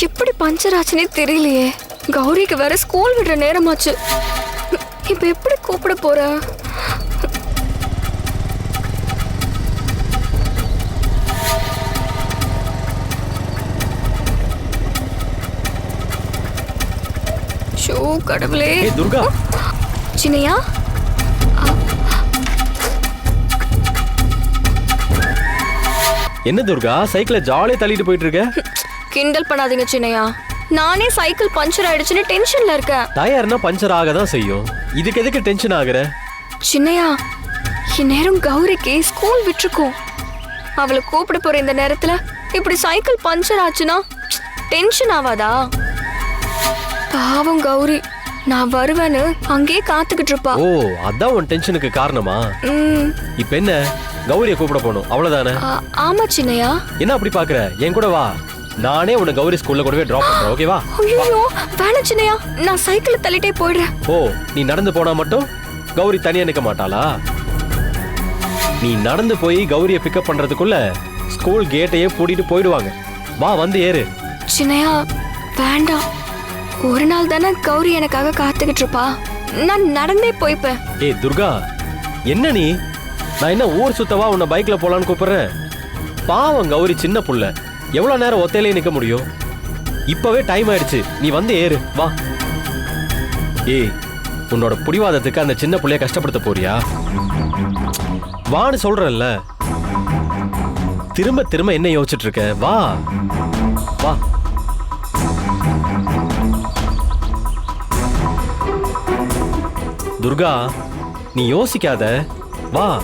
Puncture ஆச்சுனே தெரியலையே. கௌரிக்கு வேற school விடுற நேரமாச்சு. இப்ப எப்படி கூப்பிட போற? ஷோ கடவுளே. துர்கா. சின்னையா? என்ன துர்கா? சைக்கிளை ஜாலியா தள்ளிட்டு போயிட்டு இருக்க? கிண்டல் பண்ணாதீங்க சின்னையா. நானே சைக்கிள் பஞ்சர் ஆயிடுச்சுன்னு டென்ஷன்ல இருக்கேன். டயர்னா பஞ்சர் ஆக தான் செய்யும். இதுக்கு எதுக்கு டென்ஷன் ஆகுற? சின்னையா இந்நேரம் கௌரிக்கு ஸ்கூல் விட்டுருக்கும். அவளை கூப்பிட போற இந்த நேரத்துல இப்படி சைக்கிள் பஞ்சர் ஆச்சுன்னா டென்ஷன் ஆவாதா? பாவம் கௌரி நான் வருவேன்னு அங்கேயே காத்துக்கிட்டு இருப்பா. ஓ அதான் உன் டென்ஷனுக்கு காரணமா? இப்ப என்ன? கௌரிய கூப்பிட போகணும். அவ்வளவுதானே? ஆமா சின்னையா. என்ன அப்படி பாக்குற என் கூட வா. நானே உன்னை கௌரி ஸ்கூல்ல கொண்டு போய் டிராப் பண்றேன். ஓகேவா ஐயோ வேணாம் சின்னையா. நான் சைக்கிளை தள்ளிட்டே போயிடுறேன். ஓ நீ நடந்து போனா மட்டும் கௌரி தனியா நிக்க மாட்டாளா? நீ நடந்து போய் கௌரிய பிக்கப் பண்றதுக்குள்ள ஸ்கூல் கேட்டையே பூட்டிட்டு போயிடுவாங்க. வா வந்து ஏறு. சின்னையா வேண்டாம். ஒரு நாள் தானே கௌரி எனக்காக காத்துக்கிட்டு இருப்பா. நான் நடந்தே போய்ப்பேன். ஏய் துர்கா என்ன நீ? நான் என்ன ஊர் சுத்தவா உன்னை பைக்ல போலான்னு கூப்பிடுறேன்? பாவம் கௌரி சின்ன புள்ள. எவ்வளோ நேரம் ஒத்தையிலே நிற்க முடியும்? இப்போவே டைம் ஆயிடுச்சு. நீ வந்து ஏறு. வா. ஏய் உன்னோட புடிவாதத்துக்கு அந்த சின்ன பிள்ளைய கஷ்டப்படுத்த போறியா? வான்னு சொல்றேன்ல. திரும்ப திரும்ப என்ன யோசிச்சுட்டு இருக்க வா. வா. துர்கா நீ யோசிக்காத. வா.